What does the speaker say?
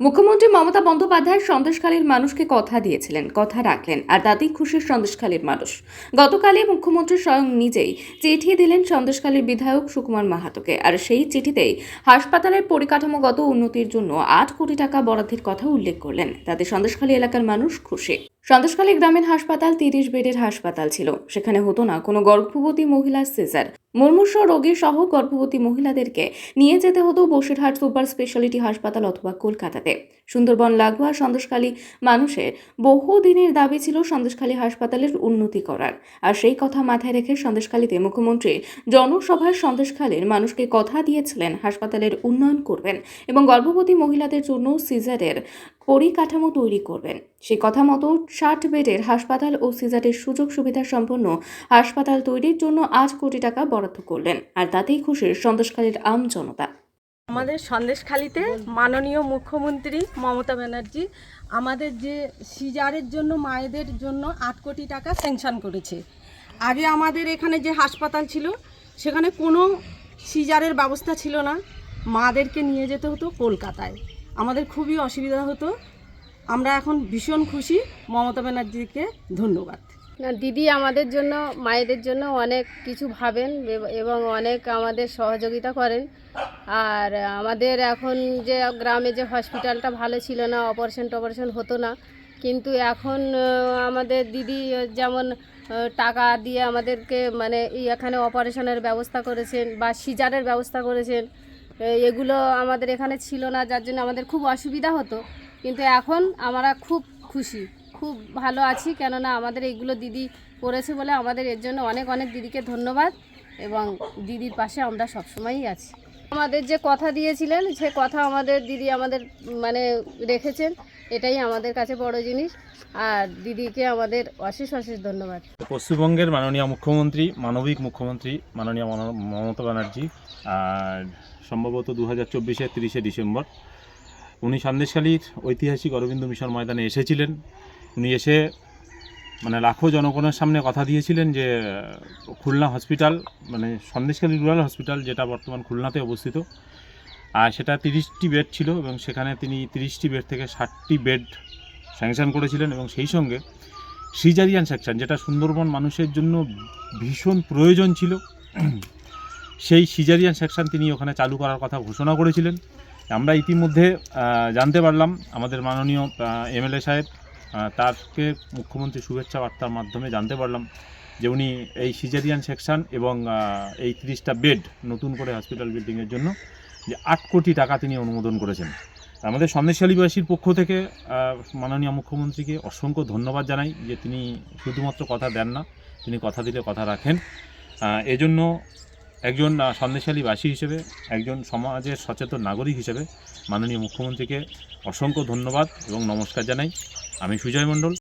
মুখ্যমন্ত্রী মমতা বন্দ্যোপাধ্যায় সন্দেশখালীর মানুষকে কথা দিয়েছিলেন, কথা রাখলেন, আর তাতেই খুশি সন্দেশখালীর মানুষ। গতকালই মুখ্যমন্ত্রী স্বয়ং নিজেই চিঠি দিলেন সন্দেশখালীর বিধায়ক সুকুমার মাহাতোকে, আর সেই চিঠিতেই হাসপাতালের পরিকাঠামোগত উন্নতির জন্য আট কোটি টাকা বরাদ্দের কথা উল্লেখ করলেন। তাতে সন্দেশখালী এলাকার মানুষ খুশি। সন্দেশখালী গ্রামীণ হাসপাতাল তিরিশ বেডের হাসপাতাল ছিল। সেখানে হতো না কোনো গর্ভবতী মহিলার সিজার। মুমূর্ষ রোগী সহ গর্ভবতী মহিলাদেরকে নিয়ে যেতে হতো বসিরহাট সুপার স্পেশালিটি হাসপাতাল অথবা কলকাতাতে। সুন্দরবন লাগোয়া সন্দেশখালী মানুষের বহুদিনের দাবি ছিল সন্দেশখালী হাসপাতালের উন্নতি করার। আর সেই কথা মাথায় রেখে সন্দেশখালীতে মুখ্যমন্ত্রী জনসভায় সন্দেশখালীর মানুষকে কথা দিয়েছিলেন হাসপাতালের উন্নয়ন করবেন এবং গর্ভবতী মহিলাদের জন্য সিজারের পরিকাঠামো তৈরি করবেন। সেই কথা মতো ষাট বেডের হাসপাতাল ও সিজারের সুযোগ সুবিধা সম্পন্ন হাসপাতাল তৈরির জন্য আট কোটি টাকা বরাদ্দ করলেন, আর তাতেই খুশি সন্দেশখালীর আম জনতা। আমাদের সন্দেশখালিতে মাননীয় মুখ্যমন্ত্রী মমতা ব্যানার্জি আমাদের যে সিজারের জন্য, মায়েদের জন্য আট কোটি টাকা স্যাংশন করেছে। আগে আমাদের এখানে যে হাসপাতাল ছিল, সেখানে কোনো সিজারের ব্যবস্থা ছিল না। মাদেরকে নিয়ে যেতে হতো কলকাতায়। আমাদের খুবই অসুবিধা হতো। আমরা এখন ভীষণ খুশি। মমতা ব্যানার্জিকে ধন্যবাদ। না, দিদি আমাদের জন্য, মায়েদের জন্য অনেক কিছু ভাবেন এবং অনেক আমাদের সহযোগিতা করেন। আর আমাদের এখন যে গ্রামে যে হসপিটালটা ভালো ছিল না অপারেশন টপারেশন হতো না, কিন্তু এখন আমাদের দিদি যেমন টাকা দিয়ে আমাদেরকে মানে এখানে অপারেশনের ব্যবস্থা করেছেন বা সিজারের ব্যবস্থা করেছেন এগুলো আমাদের এখানে ছিল না, যার জন্য আমাদের খুব অসুবিধা হতো। কিন্তু এখন আমরা খুব খুশি, খুব ভালো আছি, কেননা আমাদের এইগুলো দিদি করেছে বলে আমাদের এর জন্য অনেক অনেক দিদিকে ধন্যবাদ এবং দিদির পাশে আমরা সবসময়ই আছি। আমাদের যে কথা দিয়েছিলেন, সে কথা আমাদের দিদি আমাদের মানে রেখেছেন, এটাই আমাদের কাছে বড় জিনিস। আর দিদিকে আমাদের অশেষ অশেষ ধন্যবাদ। পশ্চিমবঙ্গের মাননীয় মুখ্যমন্ত্রী, মানবিক মুখ্যমন্ত্রী, মাননীয় মমতা ব্যানার্জি, আর সম্ভবত দু হাজার চব্বিশের তিরিশে ডিসেম্বর। উনি সন্দেশখালীর ঐতিহাসিক অরবিন্দ মিশন ময়দানে এসেছিলেন। উনি এসে মানে লাখো জনগণের সামনে কথা দিয়েছিলেন যে, খুলনা হসপিটাল মানে সন্দেশখালী রুরাল হসপিটাল, যেটা বর্তমান খুলনাতে অবস্থিত। আর সেটা তিরিশটি বেড ছিল এবং সেখানে তিনি তিরিশটি বেড থেকে ষাটটি বেড স্যাংশন করেছিলেন এবং সেই সঙ্গে সিজারিয়ান সেকশন, যেটা সুন্দরবন মানুষের জন্য ভীষণ প্রয়োজন ছিল। সেই সিজারিয়ান সেকশন তিনি ওখানে চালু করার কথা ঘোষণা করেছিলেন। আমরা ইতিমধ্যে জানতে পারলাম, আমাদের মাননীয় এমএলএ সাহেব তারকে মুখ্যমন্ত্রী শুভেচ্ছা বার্তার মাধ্যমে জানতে পারলাম যে উনি এই সিজারিয়ান সেকশন এবং এই তিরিশটা বেড নতুন করে হসপিটাল বিল্ডিংয়ের জন্য যে আট কোটি টাকা তিনি অনুমোদন করেছেন। আমাদের সন্দেশালীবাসীর পক্ষ থেকে মাননীয় মুখ্যমন্ত্রীকে অসংখ্য ধন্যবাদ জানাই যে তিনি শুধুমাত্র কথা দেন না, তিনি কথা দিলে কথা রাখেন। এজন্য একজন সন্দেশালী বাসী হিসেবে, একজন সমাজের সচেতন নাগরিক হিসেবে মাননীয় মুখ্যমন্ত্রীকে অসংখ্য ধন্যবাদ এবং নমস্কার জানাই। আমি সুজয় মণ্ডল।